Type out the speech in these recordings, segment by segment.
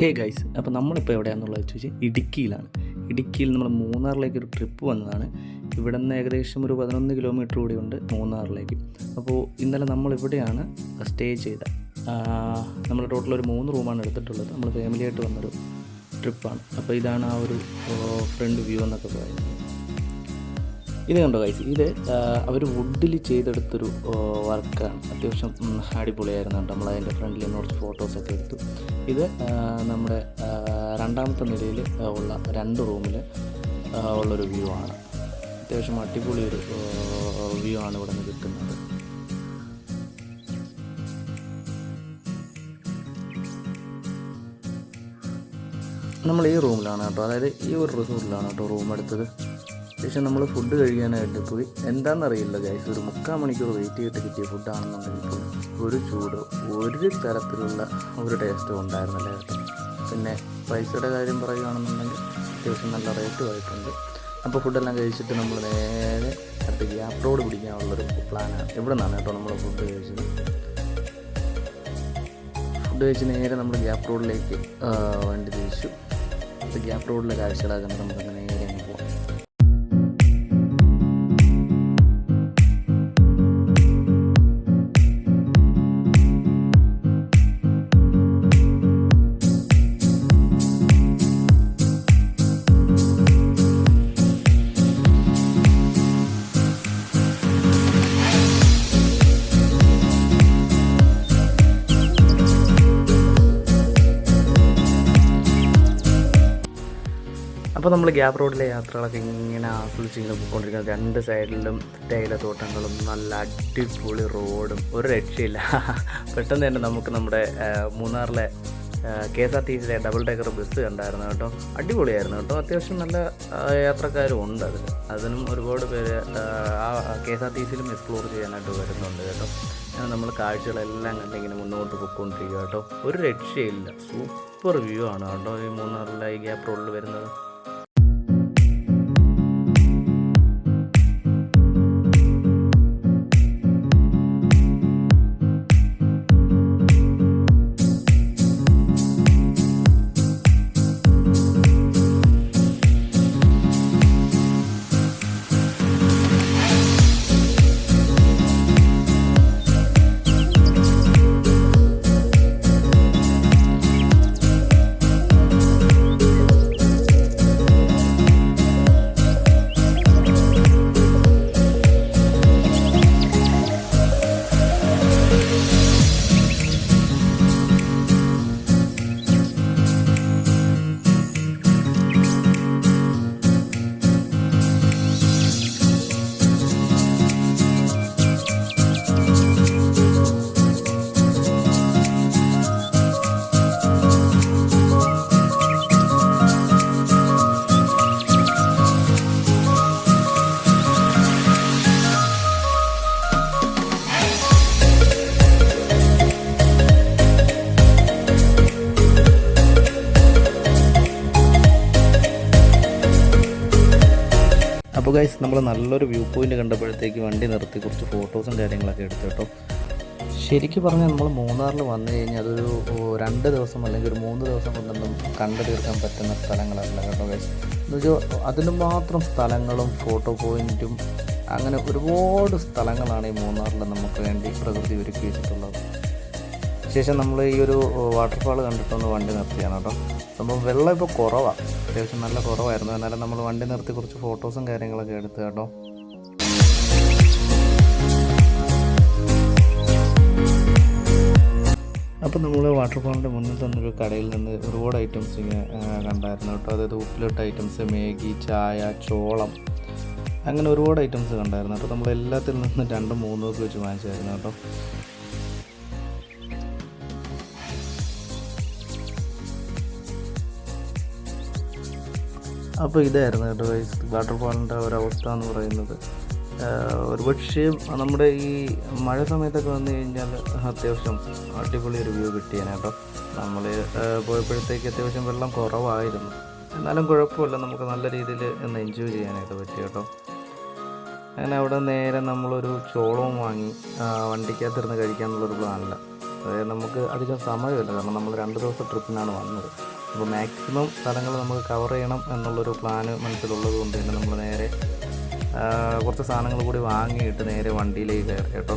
Hey guys അപ്പോൾ നമ്മളിപ്പോൾ എവിടെയാണെന്നുള്ളത് ചോദിച്ചാൽ ഇടുക്കിയിലാണ്. ഇടുക്കിയിൽ നമ്മൾ മൂന്നാറിലേക്ക് ഒരു ട്രിപ്പ് വന്നതാണ്. ഇവിടെ നിന്ന് ഏകദേശം ഒരു പതിനൊന്ന് കിലോമീറ്റർ കൂടി ഉണ്ട് മൂന്നാറിലേക്ക്. അപ്പോൾ ഇന്നലെ നമ്മൾ ഇവിടെയാണ് സ്റ്റേ ചെയ്ത നമ്മൾ ടോട്ടൽ ഒരു മൂന്ന് റൂമാണ് എടുത്തിട്ടുള്ളത്. നമ്മൾ ഫാമിലിയായിട്ട് വന്നൊരു ട്രിപ്പാണ് അപ്പോൾ ഇതാണ് ആ ഒരു ഫ്രണ്ട് വ്യൂ എന്നൊക്കെ പറയുന്നത്. ഇത് കണ്ടോ ഗൈസ് ഇത് അവർ വുഡിൽ ചെയ്തെടുത്തൊരു വർക്കാണ്. അത്യാവശ്യം അടിപൊളിയായിരുന്നു കേട്ടോ നമ്മൾ അതിന്റെ ഫ്രണ്ടിൽ നിന്ന് കുറച്ച് ഫോട്ടോസൊക്കെ എടുത്തു. ഇത് നമ്മുടെ രണ്ടാമത്തെ നിലയിൽ ഉള്ള രണ്ട് റൂമിൽ ഉള്ളൊരു വ്യൂ ആണ്. അത്യാവശ്യം അടിപൊളി ഒരു വ്യൂ ആണ് ഇവിടെ നിന്ന് കിട്ടുന്നത്. നമ്മൾ ഈ റൂമിലാണ് കേട്ടോ. അതായത് ഈ ഒരു റിസോർട്ടിലാണ് കേട്ടോ റൂം എടുത്തത്. ശേഷം നമ്മൾ ഫുഡ് കഴിക്കാനായിട്ട് പോയി. എന്താണെന്നറിയില്ല ഗൈസ് ഒരു മുക്കാൽ മണിക്കൂർ വെയിറ്റ് ചെയ്തിട്ട് കിട്ടിയ ഫുഡാണെന്നുണ്ടെങ്കിൽ പോലും ഒരു ചൂട് ഒരു തരത്തിലുള്ള ഒരു ടേസ്റ്റും ഉണ്ടായിരുന്നില്ല കേട്ടോ. പിന്നെ പൈസയുടെ കാര്യം പറയുകയാണെന്നുണ്ടെങ്കിൽ അത്യാവശ്യം നല്ല റേറ്റും ആയിട്ടുണ്ട്. അപ്പോൾ ഫുഡെല്ലാം കഴിച്ചിട്ട് നമ്മൾ നേരെ അടുത്ത ഗ്യാപ് റോഡ് പിടിക്കാനുള്ളൊരു പ്ലാനാണ് ഇവിടെ നിന്നാണ് കേട്ടോ നമ്മൾ ഫുഡ് കഴിച്ചത്? ഫുഡ് കഴിച്ച് നേരെ നമ്മൾ ഗ്യാപ് റോഡിലേക്ക് വണ്ടി തിരിച്ചു. അപ്പോൾ ഗ്യാപ് റോഡിലെ കാഴ്ചകളൊക്കെ നമുക്ക് നേരെ അപ്പോൾ നമ്മൾ ഗ്യാപ് റോഡിലെ യാത്രകളൊക്കെ ഇങ്ങനെ ആസ്വദിച്ച് ഇങ്ങനെ പോയിക്കൊണ്ടിരിക്കുന്നത്. രണ്ട് സൈഡിലും തേയില തോട്ടങ്ങളും നല്ല അടിപൊളി റോഡും ഒരു രക്ഷയില്ല. പെട്ടെന്ന് തന്നെ നമുക്ക് നമ്മുടെ മൂന്നാറിലെ കെ എസ് ആർ ടി സിയിലെ ഡബിൾ ഡെക്കർ ബസ് കണ്ടായിരുന്നു കേട്ടോ. അടിപൊളിയായിരുന്നു കേട്ടോ. അത്യാവശ്യം നല്ല യാത്രക്കാരും ഉണ്ട് അതിൽ അതിനും ഒരുപാട് പേര് ആ കെ എസ് ആർ ടി സിയിലും എക്സ്പ്ലോർ ചെയ്യാനായിട്ട് വരുന്നുണ്ട് കേട്ടോ. നമ്മൾ കാഴ്ചകളെല്ലാം കണ്ട് ഇങ്ങനെ മുന്നോട്ട് പോയിക്കൊണ്ടിരിക്കുക കേട്ടോ. ഒരു രക്ഷയില്ല. സൂപ്പർ വ്യൂ ആണ് കേട്ടോ ഈ മൂന്നാറിലെ ഈ ഗ്യാപ്പ് റോഡിൽ വരുന്നത്. അപ്പോൾ ഗൈസ് നമ്മൾ നല്ലൊരു വ്യൂ പോയിന്റ് കണ്ടപ്പോഴത്തേക്ക് വണ്ടി നിർത്തി കുറച്ച് ഫോട്ടോസും കാര്യങ്ങളൊക്കെ എടുത്തു കേട്ടോ. ശരിക്കും പറഞ്ഞാൽ നമ്മൾ മൂന്നാറിൽ വന്നു കഴിഞ്ഞാൽ അതൊരു രണ്ട് ദിവസം അല്ലെങ്കിൽ ഒരു മൂന്ന് ദിവസം കൊണ്ടൊന്നും കണ്ടു തീർക്കാൻ പറ്റുന്ന സ്ഥലങ്ങളല്ല കേട്ടോ ഗൈസ് എന്ന് വെച്ചാൽ അതിന് മാത്രം സ്ഥലങ്ങളും ഫോട്ടോ പോയിന്റും അങ്ങനെ ഒരുപാട് സ്ഥലങ്ങളാണ് ഈ മൂന്നാറിൽ നമുക്ക് വേണ്ടി പ്രകൃതി ഒരുക്കി വെച്ചിട്ടുള്ളത് ശേഷം നമ്മൾ ഈ ഒരു വാട്ടർഫാൾ കണ്ടിട്ടൊന്ന് വണ്ടി നിർത്തിയാണ് കേട്ടോ. സംഭവം വെള്ളം ഇപ്പോൾ കുറവാണ് അത്യാവശ്യം നല്ല കുറവായിരുന്നു. എന്നാലും നമ്മൾ വണ്ടി നിർത്തി കുറച്ച് ഫോട്ടോസും കാര്യങ്ങളൊക്കെ എടുത്ത് കേട്ടോ. അപ്പോൾ നമ്മൾ വാട്ടർഫാളിന്റെ മുന്നിൽ തന്നൊരു കടയിൽ നിന്ന് ഒരുപാട് ഐറ്റംസ് ഇങ്ങനെ കണ്ടായിരുന്നു കേട്ടോ. അതായത് ഉപ്പിലിട്ട ഐറ്റംസ് മേഗി ചായ ചോളം അങ്ങനെ ഒരുപാട് ഐറ്റംസ് കണ്ടായിരുന്നു. കേട്ടോ നമ്മൾ എല്ലാത്തിൽ നിന്ന് രണ്ടും മൂന്നും ഒക്കെ വെച്ച് വാങ്ങിച്ചായിരുന്നു കേട്ടോ. അപ്പോൾ ഇതായിരുന്നു കേട്ടോ ഗൈസ് വാട്ടർഫാളിന്റെ ഒരവസ്ഥ എന്ന് പറയുന്നത്. ഒരു ഒരുപക്ഷേ നമ്മുടെ ഈ മഴ സമയത്തൊക്കെ വന്നു കഴിഞ്ഞാൽ അത്യാവശ്യം അടിപൊളി ഒരു വ്യൂ കിട്ടിയേനെ കേട്ടോ. നമ്മൾ പോയപ്പോഴത്തേക്ക് അത്യാവശ്യം വെള്ളം കുറവായിരുന്നു. എന്നാലും കുഴപ്പമില്ല നമുക്ക് നല്ല രീതിയിൽ ഒന്ന് എൻജോയ് ചെയ്യാനായിട്ട് പറ്റി കേട്ടോ. അങ്ങനെ അവിടെ നേരെ നമ്മളൊരു ചോളവും വാങ്ങി വണ്ടിക്കകത്തിരുന്ന് കഴിക്കാനുള്ളൊരു പ്ലാനല്ല അതായത് നമുക്ക് അധികം സമയമില്ല കാരണം നമ്മൾ രണ്ട് ദിവസം ട്രിപ്പിനാണ് വന്നത്. അപ്പോൾ മാക്സിമം സ്ഥലങ്ങൾ നമുക്ക് കവർ ചെയ്യണം എന്നുള്ളൊരു പ്ലാന് മനസ്സിലുള്ളത് കൊണ്ട് തന്നെ നമ്മൾ നേരെ കുറച്ച് സാധനങ്ങൾ കൂടി വാങ്ങിയിട്ട് നേരെ വണ്ടിയിലേക്ക് കയറി കേട്ടോ.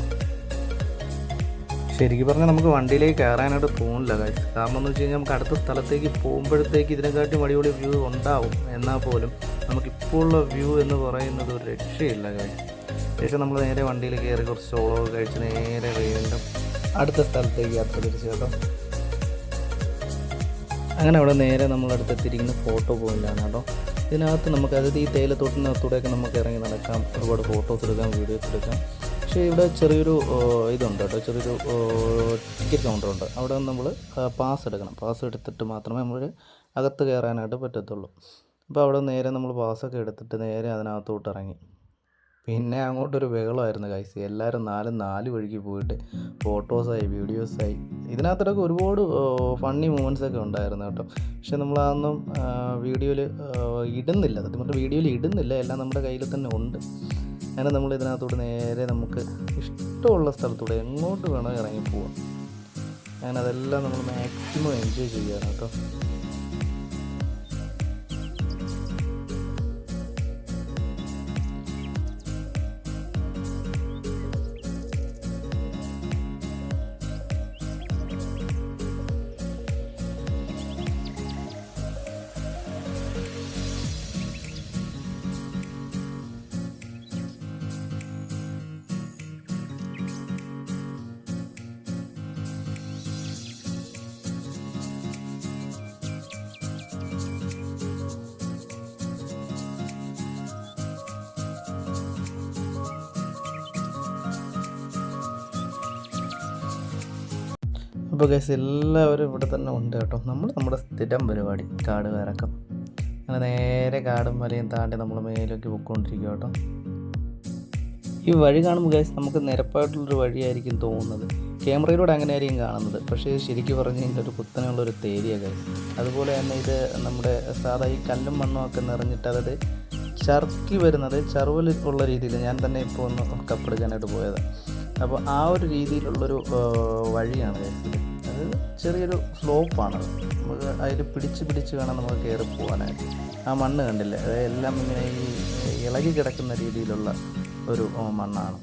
ശരിക്കും പറഞ്ഞാൽ നമുക്ക് വണ്ടിയിലേക്ക് കയറാനായിട്ട് തോന്നില്ല കാര്യം കാരണം എന്ന് വെച്ച് കഴിഞ്ഞാൽ നമുക്ക് അടുത്ത സ്ഥലത്തേക്ക് പോകുമ്പോഴത്തേക്ക് ഇതിനെക്കാട്ടും അടിപൊളി വ്യൂ ഉണ്ടാവും. എന്നാൽ പോലും നമുക്കിപ്പോൾ ഉള്ള വ്യൂ എന്ന് പറയുന്നത് ഒരു രക്ഷയില്ല കാര്യം ശേഷം നമ്മൾ നേരെ വണ്ടിയിൽ കയറി കുറച്ച് ചോളമൊക്കെ കഴിച്ച് നേരെ വീണ്ടും അടുത്ത സ്ഥലത്തേക്ക് യാത്ര തിരിച്ചു കേട്ടോ. അങ്ങനെ അവിടെ നേരെ നമ്മളടുത്ത് എത്തിയിരിക്കുന്ന ഫോട്ടോ പോയിന്റാണ് കേട്ടോ. ഇതിനകത്ത് നമുക്ക് അതായത് ഈ തേയിലത്തോട്ടിനകത്തൂടെയൊക്കെ നമുക്ക് ഇറങ്ങി നടക്കാം. ഒരുപാട് ഫോട്ടോസ് എടുക്കാം വീഡിയോസ് എടുക്കാം. പക്ഷേ ഇവിടെ ചെറിയൊരു ഇതുണ്ട് കേട്ടോ. ചെറിയൊരു ടിക്കറ്റ് കൗണ്ടറുണ്ട് അവിടെ നമ്മൾ പാസ് എടുക്കണം. പാസ് എടുത്തിട്ട് മാത്രമേ നമ്മൾ അകത്ത് കയറാനായിട്ട് പറ്റത്തുള്ളൂ. അപ്പോൾ അവിടെ നേരെ നമ്മൾ പാസ്സൊക്കെ എടുത്തിട്ട് നേരെ അതിനകത്തോട്ട് ഇറങ്ങി പിന്നെ അങ്ങോട്ടൊരു ബഹളമായിരുന്നു കൈസ് എല്ലാവരും നാല് നാല് വഴിക്ക് പോയിട്ട് ഫോട്ടോസായി വീഡിയോസായി. ഇതിനകത്തൊക്കെ ഒരുപാട് ഫണ്ണി മൂമെന്റ്സ് ഒക്കെ ഉണ്ടായിരുന്നു കേട്ടോ. പക്ഷെ നമ്മളതൊന്നും വീഡിയോയിൽ ഇടുന്നില്ല. സത്യം പറഞ്ഞാൽ വീഡിയോയിൽ ഇടുന്നില്ല. എല്ലാം നമ്മുടെ കയ്യിൽ തന്നെ ഉണ്ട്. അങ്ങനെ നമ്മൾ ഇതിനകത്തൂടെ നേരെ നമുക്ക് ഇഷ്ടമുള്ള സ്ഥലത്തൂടെ എങ്ങോട്ട് വേണോ ഇറങ്ങി പോവാം. അങ്ങനെ അതെല്ലാം നമ്മൾ മാക്സിമം എൻജോയ് ചെയ്യാറ് കേട്ടോ. അപ്പോൾ ഗൈസ് എല്ലാവരും ഇവിടെ തന്നെ ഉണ്ട് കേട്ടോ. നമ്മൾ നമ്മുടെ സ്ഥിരം പരിപാടി കാട് കയറക്കം. അങ്ങനെ നേരെ കാടും മലയും താണ്ടി നമ്മൾ മേലേക്ക് പൊയ്ക്കൊണ്ടിരിക്കുക കേട്ടോ. ഈ വഴി കാണുമ്പോൾ ഗൈസ് നമുക്ക് നിരപ്പായിട്ടുള്ളൊരു വഴിയായിരിക്കും തോന്നുന്നത്. ക്യാമറയിലൂടെ അങ്ങനെ അങ്ങനെയായിരിക്കും കാണുന്നത്. പക്ഷേ ശരിക്കും പറഞ്ഞു കഴിഞ്ഞാൽ ഒരു കുത്തനെയുള്ളൊരു തേരിയ ഗൈസ് അതുപോലെ തന്നെ ഇത് നമ്മുടെ സാധാ ഈ കല്ലും മണ്ണും ഒക്കെ നിറഞ്ഞിട്ട് അതായത് ചർക്കി വരുന്നത് ചറുവൽ ഉള്ള രീതിയിൽ ഞാൻ തന്നെ ഇപ്പോൾ ഒന്ന് കപ്പെടുക്കാനായിട്ട് പോയത്. അപ്പോൾ ആ ഒരു രീതിയിലുള്ളൊരു വഴിയാണ് ഗൈസ് ചെറിയൊരു സ്ലോപ്പാണ് നമുക്ക് അതിൽ പിടിച്ച് പിടിച്ച് വേണം നമുക്ക് കയറി പോകാനായിട്ട് ആ മണ്ണ് കണ്ടില്ലേ? എല്ലാം ഇങ്ങനെ ഈ ഇളകി കിടക്കുന്ന രീതിയിലുള്ള ഒരു മണ്ണാണ്.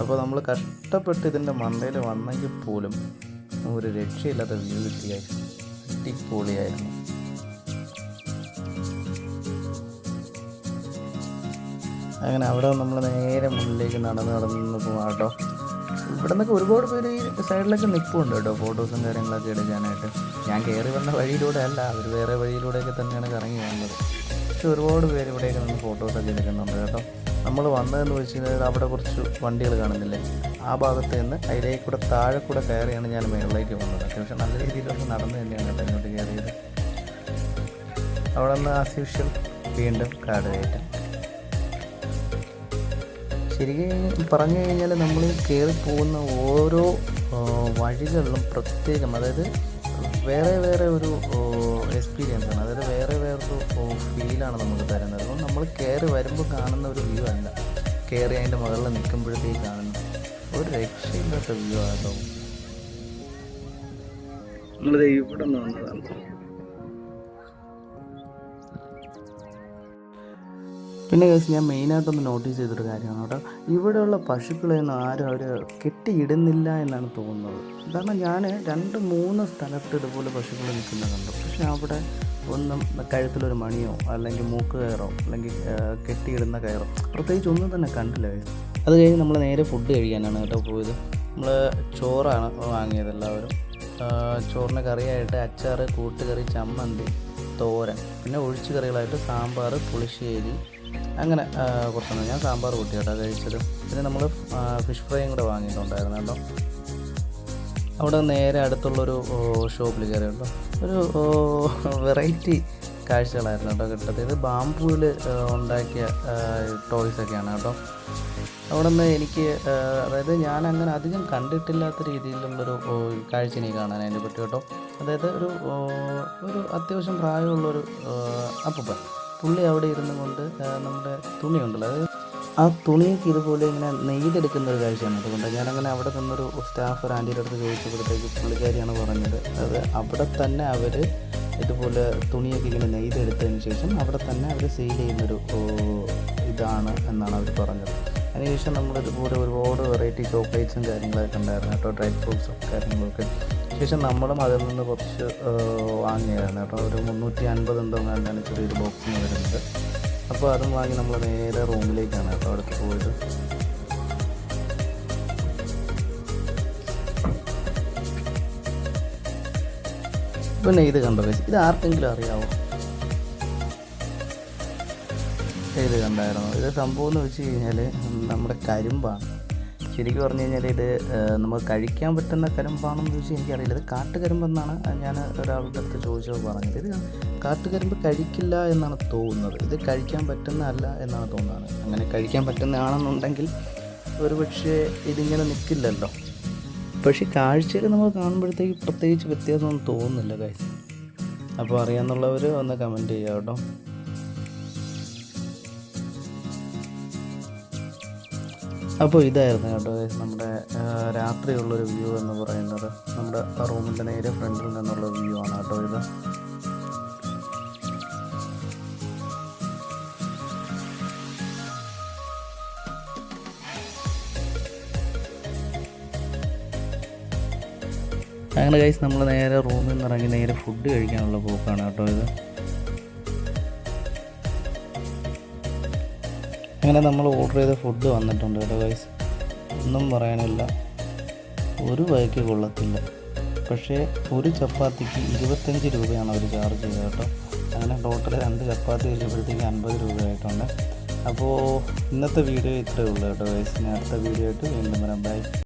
അപ്പോൾ നമ്മൾ കഷ്ടപ്പെട്ട് ഇതിന്റെ മണ്ടയിൽ വന്നെങ്കിൽ പോലും ഒരു രക്ഷയില്ലാത്ത വ്യൂ കിട്ടിയായി അടിപൊളിയായിരുന്നു. അങ്ങനെ അവിടെ നമ്മൾ നേരെ മുന്നിലേക്ക് നടന്ന് നടന്ന് പോകാം കേട്ടോ. ഇവിടെ നിന്നൊക്കെ ഒരുപാട് പേര് ഈ സൈഡിലൊക്കെ നിൽപ്പുണ്ട് കേട്ടോ. ഫോട്ടോസും കാര്യങ്ങളൊക്കെ എടുക്കാനായിട്ട്. ഞാൻ കയറി വന്ന വഴിയിലൂടെ അല്ല അവർ വേറെ വഴിയിലൂടെയൊക്കെ തന്നെയാണ് കറങ്ങി വന്നത്. പക്ഷെ ഒരുപാട് പേര് ഇവിടെയൊക്കെ നിന്ന് ഫോട്ടോസൊക്കെ എടുക്കുന്നുണ്ട് കേട്ടോ. നമ്മൾ വന്നതെന്ന് വെച്ച് കഴിഞ്ഞാൽ അവിടെ കുറച്ച് വണ്ടികൾ കാണുന്നില്ലേ? ആ ഭാഗത്ത് നിന്ന് അതിലേക്ക് കൂടെ താഴെ കൂടെ കയറിയാണ് ഞാൻ മേളിലേക്ക് വന്നത് അത്യാവശ്യം നല്ല രീതിയിലൊക്കെ നടന്നു തന്നെയാണ് കേട്ടോ ഇങ്ങോട്ട് കയറിയത്. അവിടെ നിന്ന് ആസ് യൂഷ്വൽ വീണ്ടും കാട് കയറ്റം. ശരിക്കും പറഞ്ഞു കഴിഞ്ഞാൽ നമ്മൾ കയറി പോകുന്ന ഓരോ വഴികളിലും പ്രത്യേകം അതായത് വേറെ വേറെ ഒരു എക്സ്പീരിയൻസ് ആണ്. അതായത് വേറെ വേറൊരു ഫീലാണ് നമുക്ക് തരുന്നത്. അതുകൊണ്ട് നമ്മൾ കയറി വരുമ്പോൾ കാണുന്ന ഒരു വ്യൂ അല്ല. കയറി അതിന്റെ മുകളിൽ നിൽക്കുമ്പോഴത്തേക്ക് കാണുന്ന ഒരു രക്ഷയില്ലാത്ത വ്യൂ ആണ് കേട്ടോ ഇവിടെ നിന്ന് വന്നതാണ്. പിന്നെ കേസ് ഞാൻ മെയിനായിട്ടൊന്ന് നോട്ടീസ് ചെയ്തൊരു കാര്യമാണ് കേട്ടോ. ഇവിടെയുള്ള പശുക്കളെയൊന്നും ആരും അവർ കെട്ടിയിടുന്നില്ല എന്നാണ് തോന്നുന്നത്. കാരണം ഞാൻ രണ്ട് മൂന്ന് സ്ഥലത്ത് ഇതുപോലെ പശുക്കൾ നിൽക്കുന്നുണ്ട് പക്ഷെ അവിടെ ഒന്നും കഴുത്തിലൊരു മണിയോ അല്ലെങ്കിൽ മൂക്ക് കയറോ അല്ലെങ്കിൽ കെട്ടിയിടുന്ന കയറോ പ്രത്യേകിച്ച് ഒന്നും തന്നെ കണ്ടില്ല അത് കഴിഞ്ഞ് നമ്മൾ നേരെ ഫുഡ് കഴിക്കാനാണ് കേട്ടോ പോയത്. നമ്മൾ ചോറാണ് വാങ്ങിയത് എല്ലാവരും. ചോറിന് കറിയായിട്ട് അച്ചാറ് കൂട്ടുകറി ചമ്മന്തി തോരൻ പിന്നെ ഒഴിച്ചു കറികളായിട്ട് സാമ്പാർ പുളിശ്ശേരി അങ്ങനെ കുറച്ചൊന്നും. ഞാൻ സാമ്പാർ കൂട്ടി കേട്ടോ കഴിച്ചത്. പിന്നെ നമ്മൾ ഫിഷ് ഫ്രൈയും കൂടെ വാങ്ങിയിട്ടുണ്ടായിരുന്നു കേട്ടോ. അവിടെ നേരെ അടുത്തുള്ളൊരു ഷോപ്പിൽ കയറി കേട്ടോ ഒരു വെറൈറ്റി കാഴ്ചകളായിരുന്നു കേട്ടോ കിട്ടത് ഇത് ബാമ്പൂവിൽ ഉണ്ടാക്കിയ ടോയ്സൊക്കെയാണ് കേട്ടോ. അവിടെ നിന്ന് എനിക്ക് അതായത് ഞാൻ അങ്ങനെ അധികം കണ്ടിട്ടില്ലാത്ത രീതിയിലുള്ളൊരു കാഴ്ച എനിക്ക് കാണാൻ അതിനെ പറ്റി കേട്ടോ. അതായത് ഒരു ഒരു അത്യാവശ്യം പ്രായമുള്ളൊരു അപ്പൂപ്പൻ. പുള്ളി അവിടെ ഇരുന്നു കൊണ്ട് നമ്മുടെ തുണിയുണ്ടല്ലോ. അതായത് ആ തുണിയൊക്കെ ഇതുപോലെ ഇങ്ങനെ നെയ്തെടുക്കുന്ന ഒരു കാഴ്ചയാണ്. അതുകൊണ്ട് ഞാനങ്ങനെ അവിടെ നിന്നൊരു സ്റ്റാഫ് ഒരു ആന്റിയുടെ അടുത്ത് ചോദിച്ചപ്പോഴത്തേക്ക് പുള്ളിക്കാരിയാണ് പറഞ്ഞത്. അത് അവിടെ തന്നെ അവർ ഇതുപോലെ തുണിയൊക്കെ ഇങ്ങനെ നെയ്തെടുത്തതിന് ശേഷം അവിടെ തന്നെ അവർ സെയിൽ ചെയ്യുന്നൊരു ഇതാണ് എന്നാണ് അവർ പറഞ്ഞത്. അതിനുശേഷം നമ്മളിതുപോലെ ഒരുപാട് വെറൈറ്റി ചോക്ലേറ്റ്സും കാര്യങ്ങളൊക്കെ ഉണ്ടായിരുന്നു കേട്ടോ. ഡ്രൈ ഫ്രൂട്ട്സും കാര്യങ്ങളൊക്കെ. ശേഷം നമ്മളും അതിൽ നിന്ന് കുറച്ച് വാങ്ങിയതാണ് കേട്ടോ. ഒരു മുന്നൂറ്റി അൻപത് എന്തോ വേണ്ടാണ് ചെറിയൊരു ബോക്സിന് വരുന്നത്. അപ്പോൾ അതും വാങ്ങി നമ്മൾ നേരെ റൂമിലേക്കാണ് കേട്ടോ അടുത്ത് പോയത്. പിന്നെ ഇത് കണ്ടോ ഇത് ആർക്കെങ്കിലും അറിയാവോ? ഇത് കണ്ടായിരുന്നു? ഇത് സംഭവം എന്ന് വെച്ച് കഴിഞ്ഞാൽ നമ്മുടെ കരിമ്പാണ്. ശരിക്കും പറഞ്ഞു കഴിഞ്ഞാൽ ഇത് നമ്മൾ കഴിക്കാൻ പറ്റുന്ന കരിമ്പാണെന്ന് ചോദിച്ചാൽ എനിക്കറിയില്ല. ഇത് കാട്ടുകരിമ്പെന്നാണ് ഞാൻ ഒരാളുടെ അടുത്ത് ചോദിച്ചത് പറഞ്ഞത്. ഇത് കാട്ടുകരിമ്പ് കഴിക്കില്ല എന്നാണ് തോന്നുന്നത്. ഇത് കഴിക്കാൻ പറ്റുന്നതല്ല എന്നാണ് തോന്നുന്നത്. അങ്ങനെ കഴിക്കാൻ പറ്റുന്നതാണെന്നുണ്ടെങ്കിൽ ഒരുപക്ഷെ ഇതിങ്ങനെ നിൽക്കില്ലല്ലോ. പക്ഷേ കാഴ്ചയിൽ നമ്മൾ കാണുമ്പോഴത്തേക്ക് പ്രത്യേകിച്ച് വ്യത്യാസമൊന്നും തോന്നുന്നില്ല കാഴ്ച അപ്പോൾ അറിയാമെന്നുള്ളവർ ഒന്ന് കമന്റ് ചെയ്യാം കേട്ടോ. അപ്പോൾ ഇതായിരുന്നു കേട്ടോ നമ്മുടെ രാത്രിയുള്ളൊരു വ്യൂ എന്ന് പറയുന്നത്. നമ്മുടെ റൂമിന്റെ നേരെ ഫ്രണ്ടിൽ നിന്നുള്ള വ്യൂ ആണ് കേട്ടോ ഇത്. അങ്ങനെ കഴിച്ച് നമ്മൾ നേരെ റൂമിൽ നിന്ന് ഇറങ്ങി നേരെ ഫുഡ് കഴിക്കാനുള്ള പോക്കാണ് കേട്ടോ ഇത്. അങ്ങനെ നമ്മൾ ഓർഡർ ചെയ്ത ഫുഡ് വന്നിട്ടുണ്ട് കേട്ടോ ഗൈസ് ഒന്നും പറയാനില്ല. ഒരു വഴിക്ക് കൊള്ളത്തില്ല. പക്ഷേ ഒരു ചപ്പാത്തിക്ക് ഇരുപത്തഞ്ച് രൂപയാണ് അവർ ചാർജ് ചെയ്തത് കേട്ടോ. അങ്ങനെ ടോട്ടൽ രണ്ട് ചപ്പാത്തി കഴിച്ചപ്പോഴത്തേക്ക് അൻപത് രൂപയായിട്ടുണ്ട് അപ്പോൾ ഇന്നത്തെ വീഡിയോ ഇത്രയേ ഉള്ളൂ കേട്ടോ ഗൈസ് അടുത്ത വീഡിയോ ആയിട്ട് വീണ്ടും വരാം. ബൈ